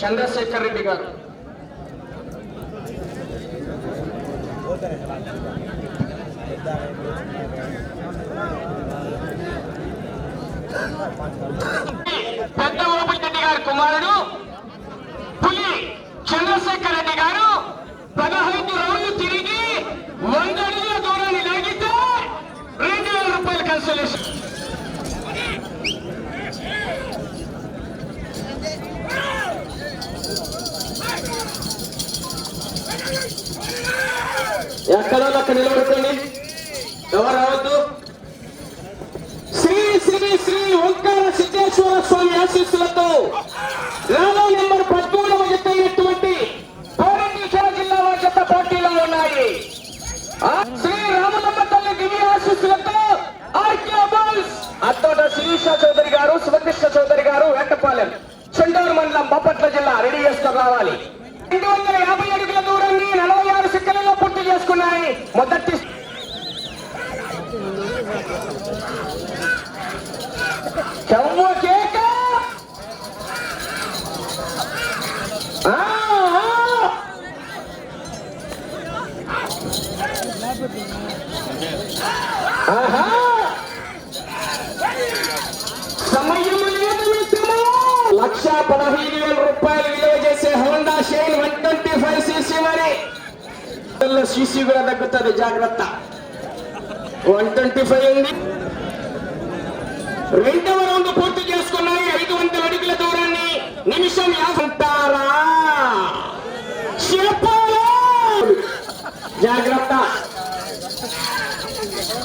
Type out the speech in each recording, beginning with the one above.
చంద్రశేఖర్ రెడ్డి గారు పెద్ద ఓపిరెడ్డి గారి కుమారుడు పులి చంద్రశేఖర్ రెడ్డి గారు పదహైదు రౌండ్లు తిరిగి వంద అడుగుల దూరాన్ని లాగితే రెండు వేల రూపాయలు కన్సలేషన్ ఎక్కడో అక్కడ నిలబడుకోండి. ఎవరు రావద్దు? శ్రీ శ్రీ శ్రీ ఓంకార సిద్ధేశ్వర స్వామి ఆశీస్సులతో రాలో నెంబర్ పద్మూడవ ఎత్తైనటువంటి పౌరంగేశ్వర జిల్లా వాజత పోటీలో ఉన్నాయి. శ్రీ రామలమ్మ తల్లి దివ్య ఆశీస్సులతో ఆర్కే అత్తోట శిరీష చౌదరి గారు శివకృష్ణ చౌదరి గారు వేటపాలెం చెండూరు మండలం బాపట్ల జిల్లా రెడీ చేసుకొని రావాలి రెండు వందల యాభై అడుగుల దూరాన్ని నలభై ఆరు సెకండ్లలో పూర్తి చేసుకున్నాయి మొదటి చెవ్వు కేక ఆ, ఆ. ఆహా. సమయం లేదు మిత్రమా. లక్ష పదహైదు వేల రూపాయలు విలువ చేసే Honda Shine one twenty five CC మరి. సీసీ కూడా తగ్గుతుంది జాగ్రత్త. వన్ ట్వంటీ ఫైవ్ ఉంది. రెండవ రౌండ్ పూర్తి చేసుకున్నాయి. ఐదు వందల అడుగుల దూరాన్ని నిమిషం యాభంటారా చెప్పాలా? జాగ్రత్త.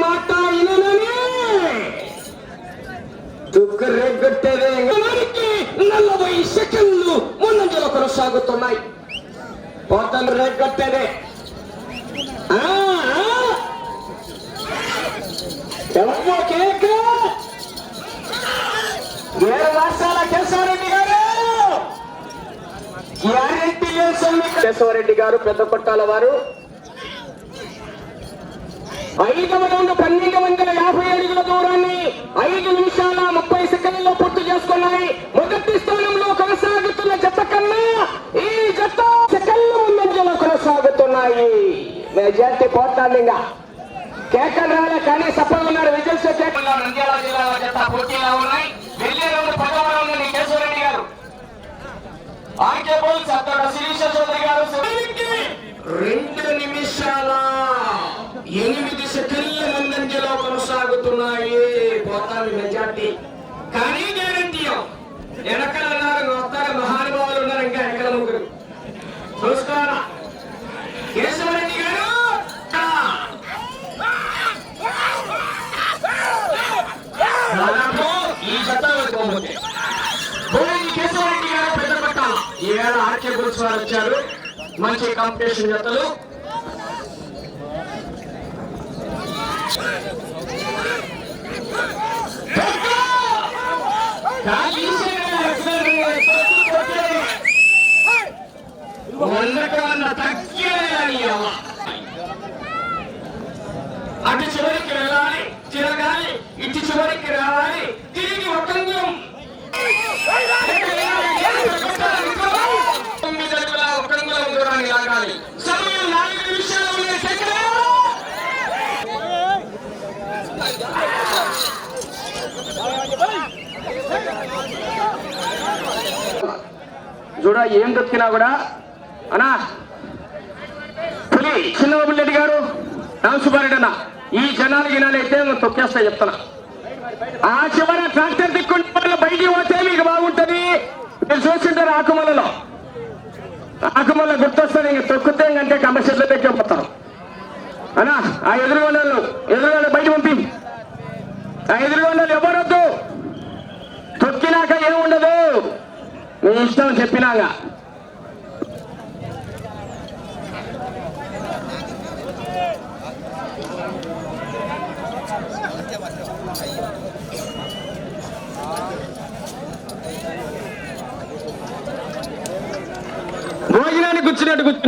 మాట విననని దుక్కు రేగొట్టేదే నలభై సెకండ్లు ముందంజలో కొనసాగుతున్నాయి పోతలు రేగొట్టేదే ఆ, కేశవరెడ్డి గారు పెద్ద కొట్టాల వారు. ఐదు వందల పన్నెండు వందల యాభై అడుగుల దూరాన్ని ఐదు నిమిషాల ముప్పై సెకండ్లలో పూర్తి చేసుకున్నాయి. మొదటి స్థానంలో కొనసాగుతున్న జత కన్నా ఈ జత సెకండ్ల ముందంజలో కొనసాగుతున్నాయి. మెజార్టీ పోతాంది కేకలు రాలే కానీ సఫలం ఉన్నారు విజయ్ కేక నంద్యాల జిల్లా జత పోటీలో ఉన్నాయి. వెళ్ళే రెండు పదవ రౌండ్ కేశవరెడ్డి శిరీష చౌదరి గారు రెండు నిమిషాల ఎనిమిది సెకండ్ల ముందంజలో కొనసాగుతున్నాయి పోతామి మెజార్టీ కానీ గ్యారంటీ వెనకలు ఉన్నారు వస్తారు మహానుభావులు ఉన్నారు ఇంకా వెనకల ముగ్గురు చూసుకోవాలా కేశవరెడ్డి గారు ఆ. దాదాపు ఈ జత వదుకోబోతే భూమి కేశవరెడ్డి గారు పెద్ద పట్టాల ఈవేళ ఆర్కే గురుస్ వారు వచ్చారు. మంచి కాంపిటీషన్ జతలు. వందకు వంద తగ్గేయాలి చూడ ఏం దొక్కినా కూడా? అనా పులి చిన్నబాబురెడ్డి గారు రామసుబ్బారెడ్డి అన్న ఈ జనాలు గినాలైతే నేను తొక్కేస్తా చెప్తున్నా. ఆ చివర ట్రాక్టర్ దిక్కుంటే వాళ్ళు బయటికి పోతే మీకు బాగుంటది. మీరు చూసింటారు ఆకుమలలో ఆకుమల గుర్తొస్తుంది ఇంక తొక్కితే ఇంకంటే కంప చెట్ల దగ్గర అనా ఆ ఎదురుగొండలు ఎదురుగోళ్ళు బయట పంపి. ఆ ఎదురుగొండలు ఎవరొద్దు? ఏమి ఉండదు. మీ ఇష్టం చెప్పినాక భోజనానికి కూర్చున్నట్టు కూర్చున్నా